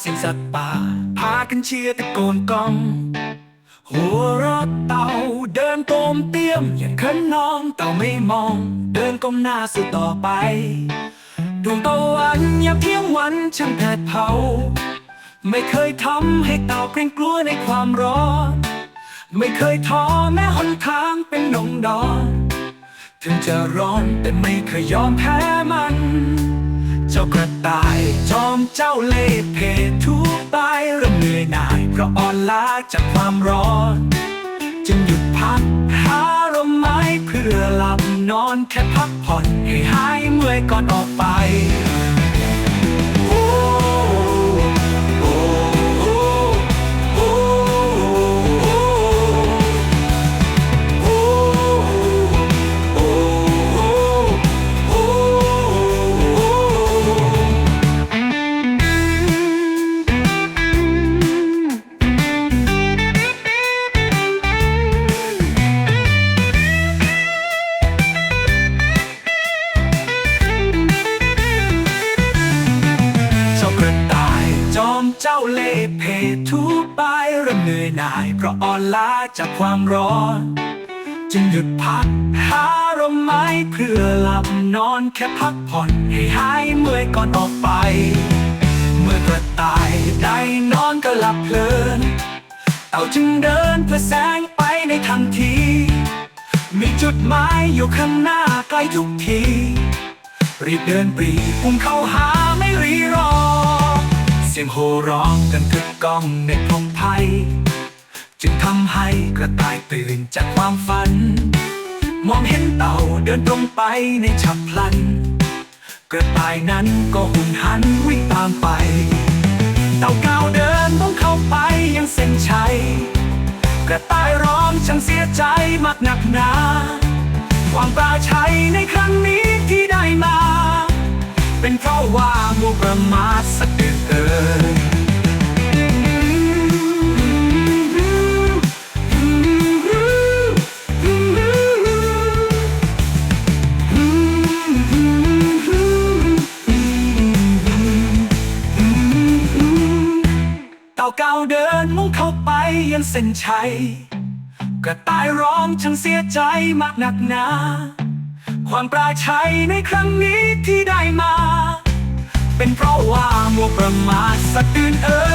เสียงสัตว์ป่า พากันเชียร์ตะโกนกองหัวรถเต่าเดินโตมเตี้ยมอย่างขันน้องเต่าไม่มอง เดินก้มหน้าสู่ต่อไปดวงตะวันยามเที่ยงวันช่างแผดเผา ไม่เคยทำให้เต่าเกรงกลัวในความร้อนไม่เคยท้อแม้หนทางเป็นหนงดอนถึงจะร้อนแต่ไม่เคยยอมแพ้มัน เจ้ากระ ตายจอมเจ้าเล่ห์เพทุบใบเริ่มเหนื่อยหน่าย เพราะอ่อนล้าจากความร้อน จึงหยุดพักหาร่มไม้เพื่อหลับนอนแค่พักผ่อนให้หายเมื่อยก่อนออกไป เจ้าเล่เพทุบายเริ่มเหนื่อยหน่าย เพราะอ่อนล้าจากความร้อน จึงหยุดพักหาร่มไม้เพื่อหลับนอนแค่พักผ่อนให้หายเมื่อยก่อนออกไป เมื่อกระต่ายได้นอนก็หลับเพลิน เต่าจึงเดินเพื่อแสงไปในทันที มีจุดหมายอยู่ข้างหน้าใกล้ทุกทีรีบเดินปรีพุ่งเข้าหาไม่รีรอ สียงโห่ร้องกันกึกก้องในพงไพจึงทำให้กระต่ายตื่นจากความฝัน มองเห็นเต่าเดินตรงไปในฉับพลัน กระต่ายนั้นก็หุ่นหันวิ่งตามไป เต่าก้าวเดินต้องเข้าไปยังเส้นชัย กระต่ายร้องช่างเสียใจมากหนักหนา ความปราชัยในครั้งนี้ที่ได้มา เป็นเพราะว่ามัวประมาทสะดือเกินเต่าก้าวเดินมุ่งเข้าไปยังเส้นชัยกระต่ายร้องช่างเสียใจมากหนักหนา ความปราชัยในครั้งนี้ที่ได้มา เป็นเพราะว่ามัวประมาทสักตื่นเออ